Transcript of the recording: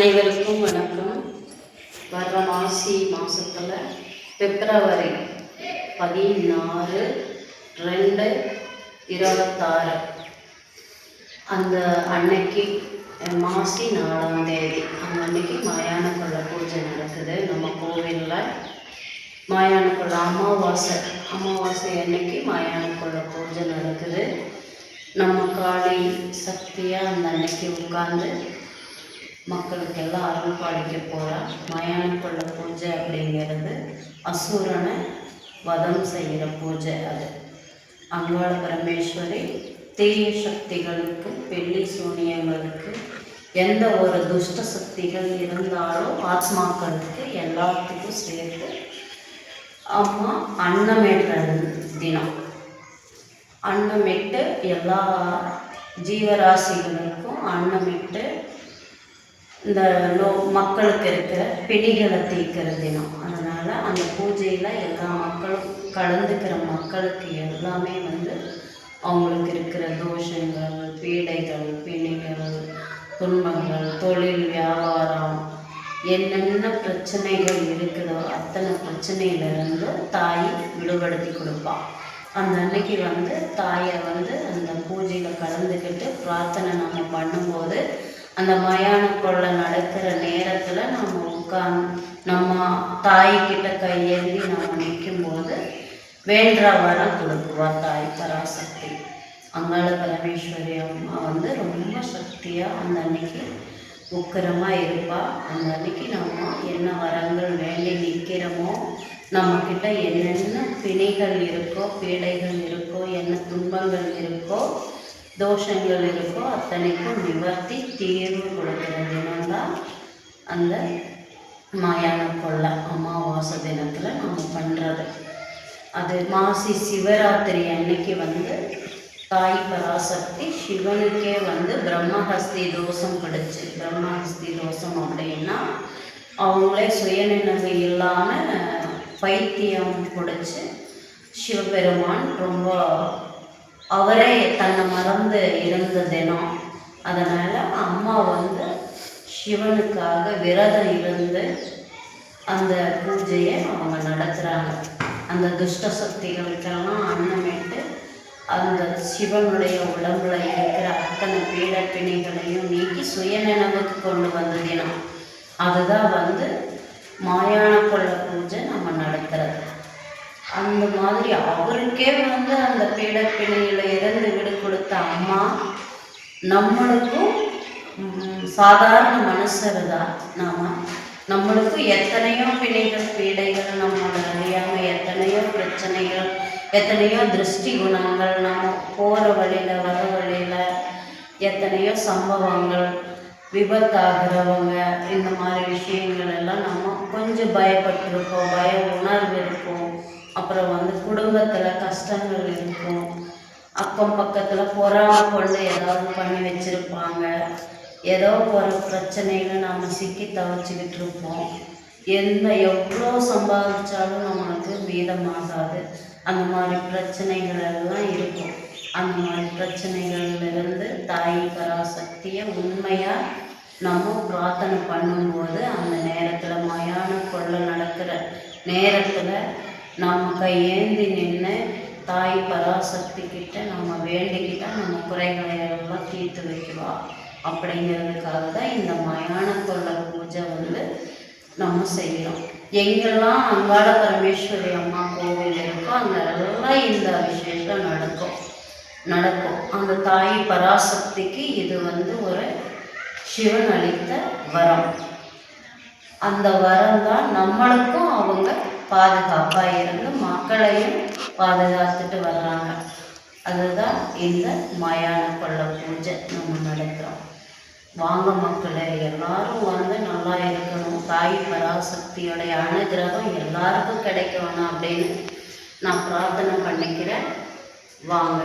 அனைவருக்கும் வணக்கம். வர்ற மாசி மாதத்தில் பிப்ரவரி பதினாறு ரெண்டு இருபத்தாறு. அந்த அன்னைக்கு மாசி நாலாம் தேதி அந்த அன்னைக்கு மயான கொள்ள பூஜை நடக்குது. நம்ம கோவிலில் மயான கொள்ள அமாவாசை அமாவாசை அன்னைக்கு மயான கொள்ள பூஜை நடக்குது. நம்ம காளி சக்தியாக அந்த அன்னைக்கு உட்காந்து மக்களுக்கெல்லாம் அருள் பாலிக்க போகிறா மயானக்குள்ள கொள்ள பூஜை அப்படிங்கிறது அசுரனை வதம் செய்கிற பூஜை அது. அங்காள பரமேஸ்வரி தீய சக்திகளுக்கு பெள்ளி சூனியங்களுக்கு எந்த ஒரு துஷ்ட சக்திகள் இருந்தாலும் ஆத்மாக்களுக்கு எல்லாத்துக்கும் சேர்த்து அம்மா அன்னமேட்டு தினம். அன்னமிட்டு எல்லா ஜீவராசிகளுக்கும் அன்னமிட்டு இந்த நோ மக்களுக்கு இருக்கிற பிணிகளை தீர்க்கிற தினம். அதனால் அந்த பூஜையில் எல்லா மக்களும் கலந்துக்கிற மக்களுக்கு எல்லாமே வந்து அவங்களுக்கு இருக்கிற தோஷங்கள் பீடைகள் பிணிகள் துன்பங்கள் தொழில் வியாபாரம் என்னென்ன பிரச்சனைகள் இருக்குதோ அத்தனை பிரச்சனையிலிருந்து தாய் விடுபடுத்தி கொடுப்பாள் அந்த அன்னைக்கு வந்து தாயை வந்து அந்த பூஜையில் கலந்துக்கிட்டு பிரார்த்தனை நம்ம பண்ணும்போது அந்த மயான நடக்கிற நேரத்தில் நம்ம உட்காந்து நம்ம தாய்கிட்ட கையேந்தி நம்ம நிற்கும்போது வேண்ட வரம் கொடுக்குவா தாய் பராசக்தி. அங்காள பரமேஸ்வரி அம்மா வந்து ரொம்ப சக்தியாக அந்த அன்னைக்கு உக்கரமாக இருப்பாள் அந்த அன்னைக்கு நம்ம என்ன வரங்கள் வேண்டி நிற்கிறோமோ நம்மக்கிட்ட என்னென்ன பிணைகள் இருக்கோ பீடைகள் இருக்கோ என்ன துன்பங்கள் இருக்கோ தோஷங்கள் இருக்கோ அத்தனைக்கும் நிவர்த்தி தீர்வு கொடுக்குற தினம்தான் அந்த மாயான கொள்ளை அமாவாசை தினத்தில் நம்ம பண்ணுறது அது மாசி சிவராத்திரி அன்னைக்கு வந்து தாய் பராசக்தி சிவனுக்கே வந்து பிரம்மஹஸ்தி தோஷம் கிடைச்சி பிரம்மஹஸ்தி தோஷம் அப்படின்னா அவங்களே சுயநினைவு இல்லாமல் பைத்தியம் பிடிச்சி சிவபெருமான் ரொம்ப அவரே தன்னை மறந்து இருந்த தினம். அதனால் அம்மா வந்து சிவனுக்காக விரதம் இருந்து அந்த பூஜையை அவங்க நடத்துகிறாங்க அந்த துஷ்ட சக்திகளுக்கெல்லாம் அன்னமிட்டு அந்த சிவனுடைய உடம்புல இருக்கிற அத்தனை பீடப்பிணிகளையும் நீக்கி சுயநினைவுக்கு கொண்டு வந்த தினம். அதுதான் வந்து மாயான கொள்ள பூஜை நம்ம நடத்துகிறது அந்த மாதிரி அவருக்கே வந்து அந்த பீடப்பிணியில் இருந்து விடு கொடுத்த அம்மா நம்மளுக்கும் சாதாரண மனுஷர் தான் நாம். நம்மளுக்கும் எத்தனையோ பிணைகள் பீடைகள் நம்மளோட அறியாமல் எத்தனையோ பிரச்சனைகள் எத்தனையோ திருஷ்டி குணங்கள் நம்ம போகிற வழியில் வர வழியில் எத்தனையோ சம்பவங்கள் விபத்தாகிறவங்க இந்த மாதிரி விஷயங்கள் எல்லாம் நம்ம கொஞ்சம் பயப்பட்டிருப்போம் பய உணர்வு இருக்கும் அப்புறம் வந்து குடும்பத்தில் கஷ்டங்கள் இருக்கும். அக்கம் பக்கத்தில் பொறாம கொண்டு ஏதாவது பண்ணி வச்சுருப்பாங்க. ஏதோ ஒரு பிரச்சனையில் நாம் சிக்கி தவச்சிக்கிட்டு இருப்போம். எந்த எவ்வளோ சம்பாதிச்சாலும் நம்மளுக்கு மீதமாகாது. அந்த மாதிரி பிரச்சனைகள் எல்லாம் இருக்கும். அந்த மாதிரி பிரச்சனைகள்லேருந்து தாய் பராசக்தியை உண்மையாக நம்ம பிரார்த்தனை பண்ணும்போது அந்த நேரத்தில் மயான கொள்ளை நடக்கிற நேரத்தில் நம்ம கையேந்தி நின்று தாய் பராசக்தி கிட்ட நம்ம வேண்டிக்கிட்டால் நம்ம குறைகளை எல்லாம் தீர்த்து வைக்கலாம் அப்படிங்கிறதுக்காக தான் இந்த மயான கொள்ள பூஜை வந்து நம்ம செய்கிறோம் எங்கெல்லாம் அங்காள பரமேஸ்வரி அம்மா கோவில் இருக்கோ அங்கெல்லாம் இந்த விசேஷம் நடக்கும். நடக்கும். அந்த தாய் பராசக்திக்கு இது வந்து ஒரு சிவன் அளித்த வரம். அந்த வரம் தான் நம்மளுக்கும் அவங்க பாதுகாப்பாக இருந்து மக்களையும் பாதுகாத்துட்டு வர்றாங்க. அதுதான் இந்த மயான கொள்ள பூஜை நம்ம நடக்கிறோம் வாங்க மக்களை எல்லாரும் வந்து நல்லா இருக்கணும். தாய் பராசக்தியோடைய அனுகிரகம் எல்லாருக்கும் கிடைக்கணும் அப்படின்னு நான் பிரார்த்தனை பண்ணிக்கிறேன். வாங்க.